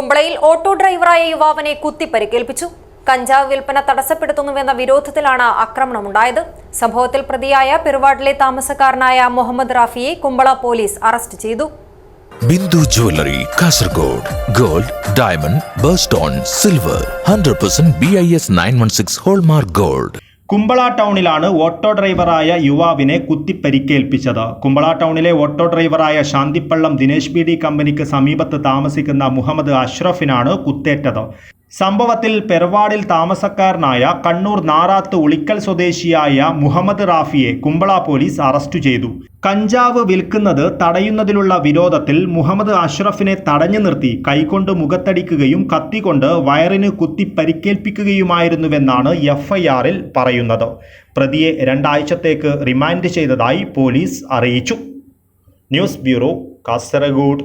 കുമ്പളയിൽ auto ഡ്രൈവറായ യുവാവിനെ കുത്തി പരിക്കേൽപ്പിച്ചു കഞ്ചാവ് വിൽപ്പന തടസ്സപ്പെടുത്തുന്നുവെന്ന വിരോധത്തിലാണ് ആക്രമണമുണ്ടായത്. സംഭവത്തിൽ പ്രതിയായ പെരുവാട്ടിലെ താമസക്കാരനായ മുഹമ്മദ് റാഫിയെ കുമ്പള പോലീസ് അറസ്റ്റ് ചെയ്തു. Bindu jewellery Kasaragod gold diamond birthstone silver hundred percent B I S nine one six hallmark gold. Kumbala ടൗണിലാണ് auto ഡ്രൈവറായ യുവാവിനെ കുത്തിപ്പരിക്കേൽപ്പിച്ചത്. കുമ്പള ടൗണിലെ ഓട്ടോ ഡ്രൈവറായ ശാന്തിപ്പള്ളം ദിനേശ് ബി ഡി കമ്പനിക്ക് സമീപത്ത് താമസിക്കുന്ന മുഹമ്മദ് അഷ്റഫിനാണ് കുത്തേറ്റത്. സംഭവത്തിൽ പെർവാടിൽ താമസക്കാരനായ കണ്ണൂർ നാറാത്ത് ഉളിക്കൽ സ്വദേശിയായ മുഹമ്മദ് റാഫിയെ കുമ്പള പോലീസ് അറസ്റ്റ് ചെയ്തു. കഞ്ചാവ് വിൽക്കുന്നത് തടയുന്നതിലുള്ള വിരോധത്തിൽ മുഹമ്മദ് അഷ്റഫിനെ തടഞ്ഞു നിർത്തി കൈകൊണ്ട് മുഖത്തടിക്കുകയും കത്തികൊണ്ട് വയറിന് കുത്തി പരിക്കേൽപ്പിക്കുകയുമായിരുന്നുവെന്നാണ് എഫ്ഐആറിൽ പറയുന്നത്. പ്രതിയെ രണ്ടാഴ്ചത്തേക്ക് റിമാൻഡ് ചെയ്തതായി പോലീസ് അറിയിച്ചു. News bureau Kasaragod.